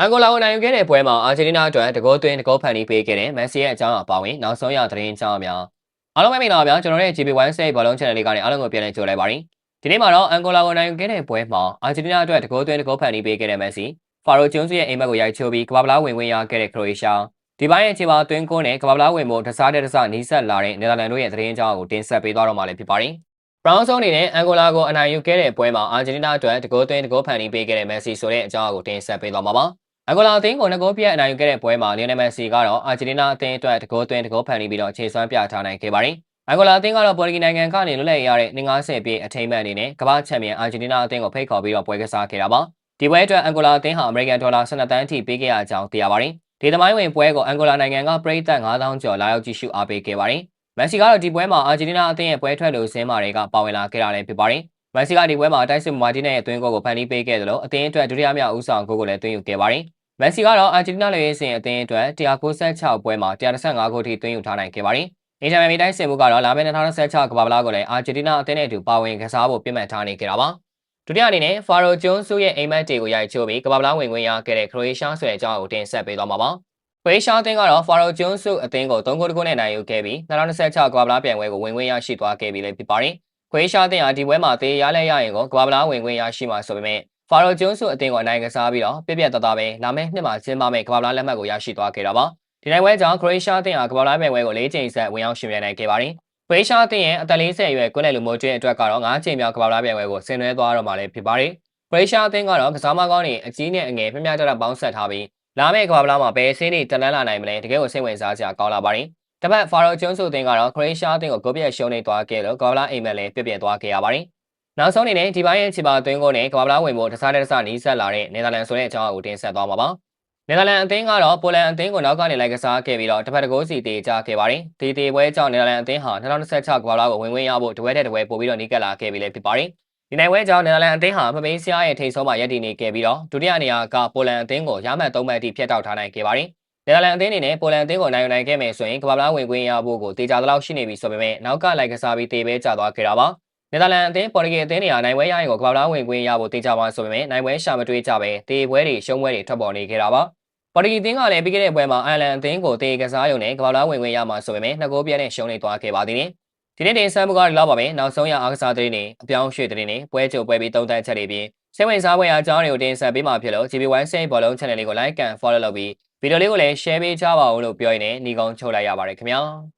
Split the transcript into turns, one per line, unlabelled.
အန်ဂိုလာကိုနိုင်ယူခဲ့တဲ့ပွဲမှာအာဂျင်တီးနားအတွက်တကောသွင်းတကောဖန်တီးပေးခဲ့တဲ့မက်ဆီရဲ့အကြောင်းအပါဝင်နောက်ဆုံးရသတင်းအကြောင်းအများအားလုံးပဲမင်္ဂလာပါဗျာကျွန်တော်ရဲ့ GB1 Say ဘောလုံး channel လေးကနေအားလုံးကိုပြန်လည်ကြိုလိုက်ပါရစေဒီနေ့မှာတော့အန်ဂိုလာကိုနိုင်ယူခဲ့တဲ့ပွဲမှာအာဂျင်တီးနားအတွက်တကောသွင်းတကောဖန်တီးပေးခဲ့တဲ့မက်ဆီဖာရိုဂျွန်းစ်ရဲ့အိမ်မက်ကိုရိုက်ချိုးပြီးကမ္ဘာပလားဝင်ဝင်ရခဲ့တဲ့ခရိုအေးရှားဒီပိုင်းရဲ့ခြေပါသွင်းကိုနဲ့ကမ္ဘာပလားဝင်ဖို့တစားတဲ့တစားနီးစပ်လာတဲ့နယ်သာလန်တို့ရဲ့သတင်းအကြောင်းကိုတင်ဆက်ပေးသွားတော့မှာလည်းဖြစ်ပါတယ်ဘရောင်းဆုံးအနေနဲ့အန်ဂိုလာကိုအနိုင်ယူခဲ့တဲ့ပွဲမှာအာဂျင်တီးနားအတွက်တကောသွင်းတကောဖန်တီးပေးခဲ့တဲ့မက်ဆီဆိုတဲ့အကြောင်းအကိုတင်ဆက်ပေးသွားမှာပါ အန်ဂိုလာအသင်းကိုငကိုပြက်အနိုင်ယူခဲ့တဲ့ပွဲမှာလီယိုနယ်မက်ဆီကတော့အာဂျင်တီးနားအသင်းအတွက်တကောသွင်းတကောဖန်တီးပြီးတော့ခြေစွမ်းပြထားနိုင်ခဲ့ပါတယ်။အန်ဂိုလာအသင်းကတော့ပေါ်တူဂီနိုင်ငံကနေလွတ်လပ်ရတဲ့90ပြည့်အထိမ်းအမှတ်အနေနဲ့ကမ္ဘာချန်ပီယံအာဂျင်တီးနားအသင်းကိုဖိတ်ခေါ်ပြီးတော့ပွဲကစားခဲ့တာပါ။ဒီပွဲအတွက်အန်ဂိုလာအသင်းဟာအမေရိကန်ဒေါ်လာ12တန်းထိပေးခဲ့ရကြောင်းသိရပါတယ်။ဒီသမိုင်းဝင်ပွဲကိုအန်ဂိုလာနိုင်ငံကပရိသတ်9000ကျော်လာရောက်ကြည့်ရှုအားပေးခဲ့ပါတယ်။မက်ဆီကတော့ဒီပွဲမှာအာဂျင်တီးနားအသင်းရဲ့ပွဲထွက်လို့စင်းမာတွေကပါဝင်လာခဲ့တာလည်းဖြစ်ပါတယ်။မက်ဆီကဒီပွဲမှာတိုက်စစ်မာတီနဲ့ရဲ့အတွင်းကိုဖန်တီးပေးခဲ့တယ်လို့အသင်းအတွက်ဒုတိယမြောက်ဦးဆောင်ဂိုးကိုလည်းသွင်းယူခဲ့ပါတယ်။ မက်ဆီကတော့အာဂျင်တီးနားလေဆင်အသင်းအတွက်196ပွဲမှာ135ဂိုးထိသွင်းယူထားနိုင်ခဲ့ပါတယ်။အင်ဂျာမန်မီတိုင်းစင်မှုကတော့လာမယ့်2026ကမ္ဘာပလားကိုလည်းအာဂျင်တီးနားအသင်းနဲ့အတူပါဝင်ကစားဖို့ပြမှတ်ထားနေကြတာပါ။ဒုတိယအနေနဲ့ဖာရိုဂျွန်းစုရဲ့အိမ်မက်တေကိုရိုက်ချိုးပြီးကမ္ဘာပလားဝင်ခွင့်ရခဲ့တဲ့ခရိုအေးရှားဆိုတဲ့အကြောင်းကိုတင်ဆက်ပေးသွားမှာပါ။ခရိုအေးရှားအသင်းကတော့ဖာရိုဂျွန်းစုအသင်းကို3ဂိုးတဂိုးနဲ့နိုင်ယူခဲ့ပြီး2026ကမ္ဘာပလားပြိုင်ပွဲကိုဝင်ခွင့်ရရှိသွားခဲ့ပြီလည်းဖြစ်ပါတယ်။ခရိုအေးရှားအသင်းဟာဒီပွဲမှာတေးရလဲရရင်ကိုကမ္ဘာပလားဝင်ခွင့်ရရှိမှာဆိုပေမဲ့ ဖာရိုဂျွန်းစုအသင်းကိုအနိုင်ကစားပြီးတော့ပြပြတသားပဲလာမယ့်နှစ်မှာကျင်းပမယ့်ကမ္ဘာပလားလက်မှတ်ကိုရရှိသွားခဲ့တာပါဒီနိုင်ပွဲကြောင့်ခရိုအေးရှားအသင်းဟာကမ္ဘာပလားပြိုင်ပွဲကို၄ချိန်ဆက်ဝင်ရောက်ရှင်ပြိုင်နိုင်ခဲ့ပါတယ်ခရိုအေးရှားအသင်းရဲ့အသက်40အရွယ်ကွန်းနယ်လူမိုးကျွင်းအတွက်ကတော့၅ချိန်မြောက်ကမ္ဘာပလားပြိုင်ပွဲကိုဆင်နွှဲသွားတော့မှာလည်းဖြစ်ပါတယ်ခရိုအေးရှားအသင်းကတော့ကစားမကောင်းတွေအကြီးနဲ့အငယ်ပြပြတတ်ပေါင်းဆက်ထားပြီးလာမယ့်ကမ္ဘာပလားမှာဘယ်အဆင်းတွေတက်လန်းလာနိုင်မလဲတကယ်ကိုစိတ်ဝင်စားစရာကောင်းလာပါတယ်တပတ်ဖာရိုဂျွန်းစုအသင်းကတော့ခရိုအေးရှားအသင်းကိုဂိုးပြည့်ရှုံးနေသွားခဲ့လို့ကမ္ဘာပလားအိမ်မက်လည်းပြပြသွားခဲ့ရပါတယ် နောက်ဆုံးအနေနဲ့ဒီပိုင်းရဲ့ခြေပါသွင်းကိုနဲ့ကမ္ဘာပလားဝင်ဖို့တစားတဲ့တစားနီးစပ်လာတဲ့နယ်သာလန်ဆိုတဲ့အကြောင်းအကိုတင်ဆက်သွားမှာပါ။နယ်သာလန်အသင်းကတော့ပိုလန်အသင်းကိုနောက်ကနေလိုက်ကစားခဲ့ပြီးတော့တစ်ဖက်တစ်ကိုးစီတေချခဲ့ပါတယ်။ဒီတေပွဲကြောင့်နယ်သာလန်အသင်းဟာ2026ကမ္ဘာပလားကိုဝင်ဝင်ရဖို့တပွဲတဲ့တပွဲပို့ပြီးတော့နီးကပ်လာခဲ့ပြီလည်းဖြစ်ပါတယ်။ဒီနိုင်ပွဲကြောင့်နယ်သာလန်အသင်းဟာဖပိန်းစရာရဲ့ထိပ်ဆုံးမှာရပ်တည်နေခဲ့ပြီးတော့ဒုတိယနေရာကပိုလန်အသင်းကိုရမှတ်၃မှတ်အထိဖျက်တောက်ထားနိုင်ခဲ့ပါတယ်။နယ်သာလန်အသင်းအနေနဲ့ပိုလန်အသင်းကိုနိုင်ယူနိုင်ခဲ့မယ်ဆိုရင်ကမ္ဘာပလားဝင်ခွင့်ရဖို့ကိုတေချာသလောက်ရှိနေပြီဆိုပေမဲ့နောက်ကလိုက်ကစားပြီးတေပဲကျသွားခဲ့တာပါ။ နယ်သာလန်အသင်းပေါ်တူဂီအသင်းတွေဟာနိုင်ပွဲရရင်ကိုကမ္ဘာလားဝင်ခွင့်ရဖို့တေချာပါဆိုပေမဲ့နိုင်ပွဲရှာမတွေးကြပဲတေပွဲတွေရှုံးပွဲတွေထွက်ပေါ်နေခဲ့တာပါပေါ်တူဂီအသင်းကလည်းပြီးခဲ့တဲ့ပွဲမှာအိုင်လန်အသင်းကိုတေကစားရုံနဲ့ကမ္ဘာလားဝင်ခွင့်ရမှာဆိုပေမဲ့နှစ်ဂိုးပြည့်နဲ့ရှုံးနေသွားခဲ့ပါသေးတယ်ဒီနေ့တင်ဆက်မှုကဒီလောက်ပါပဲနောက်ဆုံးရအားကစားသတင်းတွေအပြောင်းရွှေ့သတင်းတွေပွဲကြိုပွဲပြီးသုံးသပ်ချက်တွေပြင်စိတ်ဝင်စားဖွယ်အကြောင်းတွေကိုတင်ဆက်ပေးမှာဖြစ်လို့ GB1 Say ဘောလုံး channel လေးကို like and follow လုပ်ပြီးဗီဒီယိုလေးကိုလည်း share ပေးကြပါဦးလို့ပြောရင်းနဲ့ညီကုန်းချုပ်လိုက်ရပါတယ်ခင်ဗျာ